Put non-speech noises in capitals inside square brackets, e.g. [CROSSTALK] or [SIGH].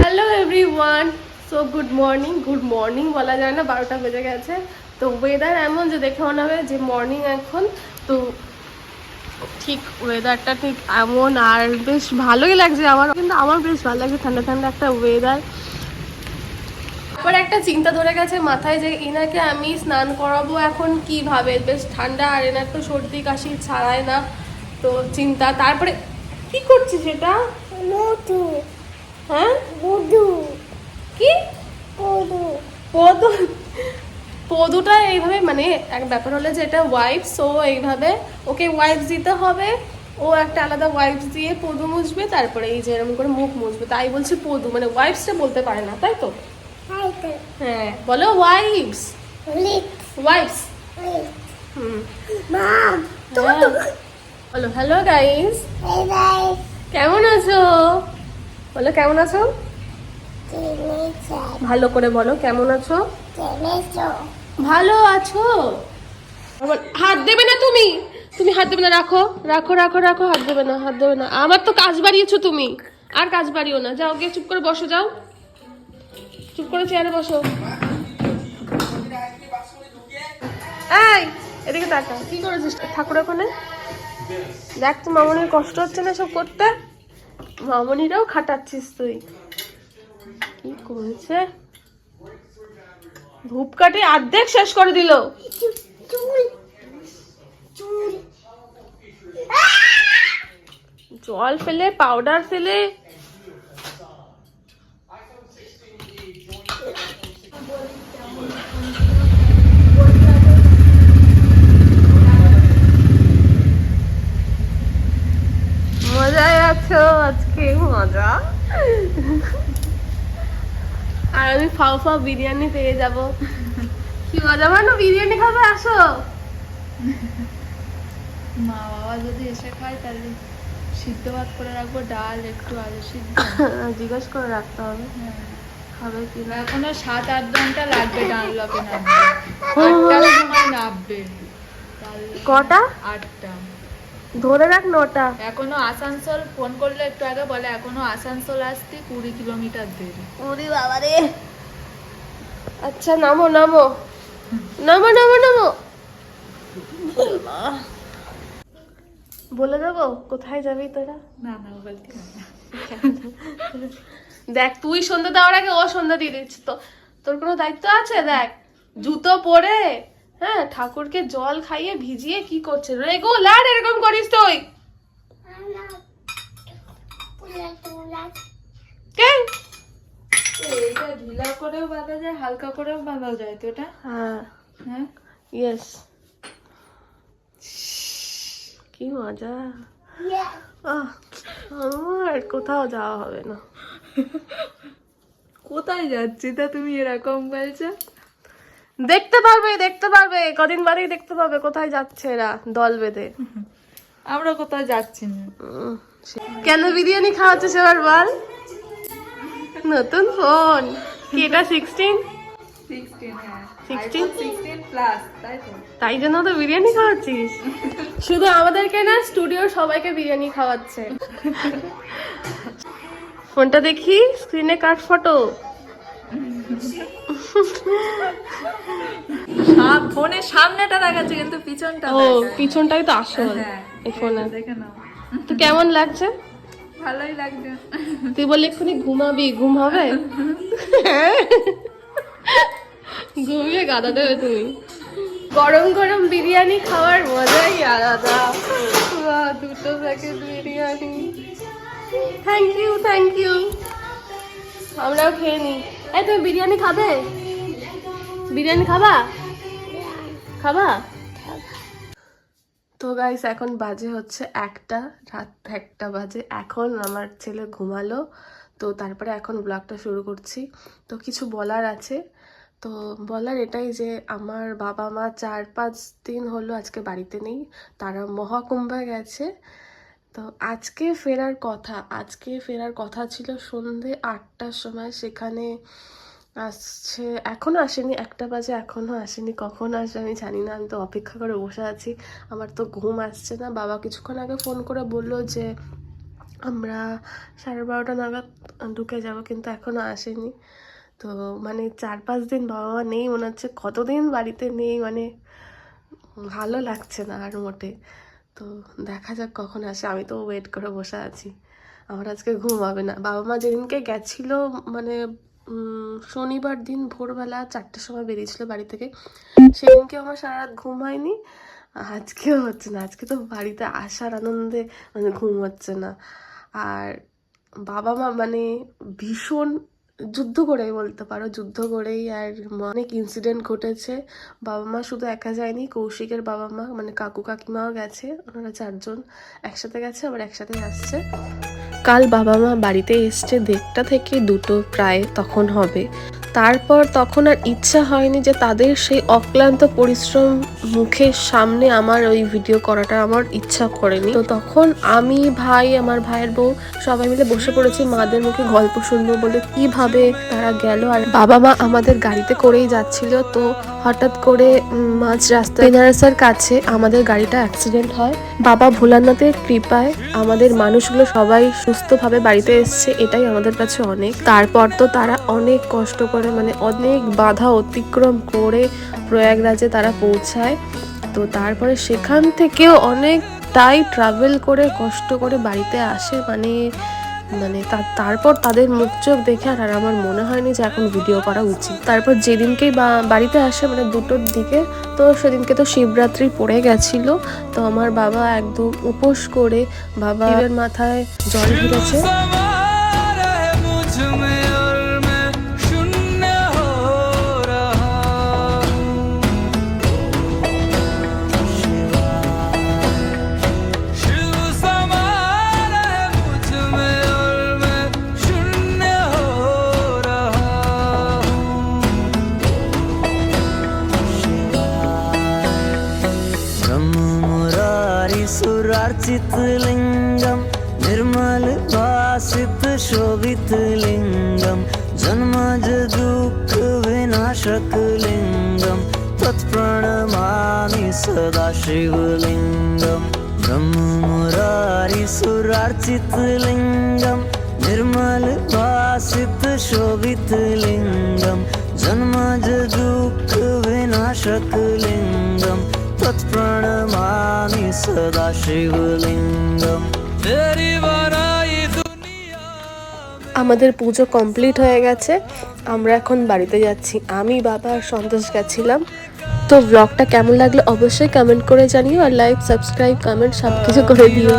Hello everyone so good morning good morning বলা যায় না, বারোটা বেজে গেছে। তো ওয়েদার এমন যে দেখে মনে হবে যে মর্নিং এখন। তো ঠিক ওয়েদারটা ঠিক এমন আর বেশ ভালোই লাগছে আমার। কিন্তু আমার বেশ ভালো লাগছে ঠান্ডা ঠান্ডা একটা ওয়েদার তারপর একটা চিন্তা ধরে গেছে মাথায় যে এনাকে আমি স্নান করাবো এখন কীভাবে? বেশ ঠান্ডা আর এনার তো সর্দি কাশি ছাড়ায় না তো চিন্তা। তারপরে কি করছিস সেটা হ্যাঁ? কি? পদ। পদুটা এইভাবে মানে এক ব্যাপার হলো যে এটা ওয়াইপস ও এইভাবে ওকে ওয়াইপস দিতে হবে। ও একটা আলাদা ওয়াইপস দিয়ে পদু মুছবে তারপরে এই যে এরকম করে মুখ মুছবে। তাই বলছি পদু মানে ওয়াইপসটা বলতে পারে না তাই তো? হ্যাঁ বলো মাম হ্যাঁ। বলো হ্যালো গাইস কেমন আছো? বলো কেমন আছো? ভালো করে বলো কেমন আছো? ভালো আছো? হাত দেবে না তুমি? তুমি হাত দেবে না রাখো। রাখো রাখো রাখো হাত দেবে না হাত দেবে না। আমার তো কাজ বাড়িয়েছো তুমি। আর কাজ বাড়িও না। যাও গিয়ে চুপ করে বসো যাও। চুপ করে চেয়ারে বসো। এই, এদিকে তাকা কি করেছিস? ঠাকুর ওখানে? দেখ তো মামনির কষ্ট হচ্ছে না সব করতে। মামনিরাও খাটাচ্ছিস তুই। কি করেছে? ধূপকাঠি অর্ধেক শেষ করে দিল। জল ফেলে পাউডার ফেলে মজায় আছো আজকে মজা। আর আমি ফাও ফাও বিরিয়ানি পেয়ে যাব। কি মজা মানে বিরিয়ানি খাবে আসো। মা বাবা যদি এসে খায় তাহলে সিদ্ধ ভাত করে রাখব ডাল একটু আলু সিদ্ধ। জিজ্ঞেস করে রাখতে হবে। হ্যাঁ। খাবে কি না? এখনও সাত আট ঘণ্টা লাগবে ডানলপে নামতে। আটটার সময় নামবে। কটা? আটটা। ধরে রাখ নটা। এখনও আসানসোল ফোন করলে একটু আগে বলে এখনও আসানসোল আসতে কুড়ি কিলোমিটার দেরি। ওরে বাবা রে। আচ্ছা নামো নামো। নামো নামো নামো। বলে দেবো কোথায় যাবি তোরা? না না বলতে না। [LAUGHS] দেখ তুই সন্ধ্যা দেওয়ার আগে ও সন্ধ্যা দিয়ে দিচ্ছে। তো তোর কোনো দায়িত্ব আছে? দেখ জুতো পরে হ্যাঁ ঠাকুরকে জল খাইয়ে ভিজিয়ে কি করছে? রেগুলার এরকম করিস তুই। এইটা ঢিলা করেও বাঁধা যায় হালকা করেও বাঁধা যায় তো এটা? হ্যাঁ। হ্যাঁ? ইয়েস কি মজা। আহ, আমার কোথাও যাওয়া হবে না। [LAUGHS] কোথায় যাচ্ছি? তা তুমি এরকম বলছো? দেখতে পারবে দেখতে পারবে। কদিন বাদেই দেখতে পাবে কোথায় যাচ্ছে এরা দল বেঁধে। [LAUGHS] আমরা কোথাও যাচ্ছি না। কেন বিরিয়ানি খাওয়াচ্ছে এবার বল? নতুন ফোন কি এটা সিক্সটিন হ্যাঁ। 16? সিক্সটিন প্লাস তাই তাই জন্য তো বিরিয়ানি খাওয়াচ্ছিস? [LAUGHS] শুধু আমাদেরকে না স্টুডিওর সবাইকে বিরিয়ানি খাওয়াচ্ছে। ফোনটা দেখি স্ক্রিনে কাট ফটো? ফোনের সামনেটা দেখাচ্ছে কিন্তু পিছনটা ও পিছনটাই তো আসল হ্যাঁ এই ফোনে তো কেমন লাগছে? ভালোই লাগছে। তুই বললি এক্ষুনি ঘুমাবি ঘুম হবে? ঘুমিয়ে গাদা দেবে তুমি। গরম গরম বিরিয়ানি খাওয়ার মজাই আলাদা। দুটো packet biryani. Thank you thank you আমরাও খেয়ে নিই। এই, তুমি বিরিয়ানি খাবে? বিরিয়ানি খাবা? খাবা? তো গাইস এখন বাজে হচ্ছে একটা, রাত একটা বাজে। এখন আমার ছেলে ঘুমালো, তো তারপরে এখন ব্লগটা শুরু করছি। তো কিছু বলার আছে। তো বলার এটাই যে, আমার বাবা মা চার পাঁচ দিন হলো আজকে বাড়িতে নেই। তারা মহাকুম্ভে গেছে। তো আজকে ফেরার কথা, আজকে ফেরার কথা ছিল সন্ধে আটটার সময়। সেখানে আসছে এখনও আসেনি, একটা বাজে এখনও আসেনি, কখন আসবে আমি জানি না, আমি তো অপেক্ষা করে বসে আছি। আমার তো ঘুম আসছে না। বাবা কিছুক্ষণ আগে ফোন করে বলল যে, আমরা সাড়ে বারোটা নাগাদ ঢুকে যাব, কিন্তু এখনও আসেনি। তো মানে চার পাঁচ দিন বাবা মা নেই, মনে হচ্ছে কতদিন বাড়িতে নেই মানে ভালো লাগছে না আর মোটে। তো দেখা যাক কখন আসে। আমি তো ওয়েট করে বসে আছি। আমার আজকে ঘুম হবে না। বাবা মা যেদিনকে গেছিল মানে শনিবার দিন ভোরবেলা চারটের সময় বেরিয়েছিল বাড়ি থেকে, সেদিনকে আমার সারা রাত ঘুম হয়নি। আজকেও হচ্ছে না। আজকে তো বাড়িতে আসার আনন্দে মানে ঘুম হচ্ছে না। আর বাবা মা মানে ভীষণ যুদ্ধ করেই বলতে পারো, যুদ্ধ করেই আর অনেক ইনসিডেন্ট ঘটেছে। বাবা মা শুধু একা যায়নি, কৌশিকের বাবা মা মানে কাকু কাকিমাও গেছে, ওনারা চারজন একসাথে গেছে, আবার একসাথে আসছে। কাল বাবা মা বাড়িতে এসছে, দেড়টা থেকে দুটো প্রায় তখন হবে। তারপর তখন আর ইচ্ছা হয়নি যে তাদের সেই অক্লান্ত পরিশ্রম মুখের সামনে আমার ওই ভিডিও করাটা আমার ইচ্ছা করেনি। তো তখন আমি, ভাই, আমার ভাইয়ের বউ সবাই মিলে বসে পড়েছি মাদের মুখে গল্প শুনব বলে কীভাবে তারা গেল আর বাবা মা আমাদের গাড়িতে করেই যাচ্ছিল। তো হঠাৎ করে মাঝ রাস্তায় বেনারসের কাছে আমাদের গাড়িটা অ্যাক্সিডেন্ট হয়। বাবা ভোলানাথের কৃপায় আমাদের মানুষগুলো সবাই সুস্থভাবে বাড়িতে এসছে, এটাই আমাদের কাছে অনেক। তারপর তো তারা অনেক কষ্ট করে মানে অনেক বাধা অতিক্রম করে প্রয়াগরাজে তারা পৌঁছায়। তো তারপরে সেখান থেকেও অনেকটাই ট্রাভেল করে, কষ্ট করে বাড়িতে আসে। মানে মানে তারপর তাদের মুখ চোখ দেখে আর আমার মনে হয়নি যে এখন ভিডিও করা উচিত। তারপর যেদিনকেই বাড়িতে আসে মানে দুটোর দিকে, তো সেদিনকে তো শিবরাত্রি পড়ে গেছিল। তো আমার বাবা একদম উপোস করে বাবা মাথায় জল ঢেলেছে। लिंगम निर्मल भासित शोभित लिंगम जन्मज दुःख विनाशक लिंगम तत्प्रणमामि सदा शिवलिङ्गं ब्रह्म मुरारी सुरार्चित लिंगम निर्मल भासित शोभित लिंगम जन्मज दुःख विनाशक लिंगम तत्प्रणमामि सदा शिवलिङ्गं तेरी बनाई दुनिया আমাদের পুজো কমপ্লিট হয়ে গেছে আমরা এখন বাড়িতে যাচ্ছি আমি বাবা আর সন্তোষ গেছিলাম তো ব্লগটা কেমন লাগলো অবশ্যই কমেন্ট করে জানিও আর লাইক সাবস্ক্রাইব কমেন্ট সব কিছু করে দিও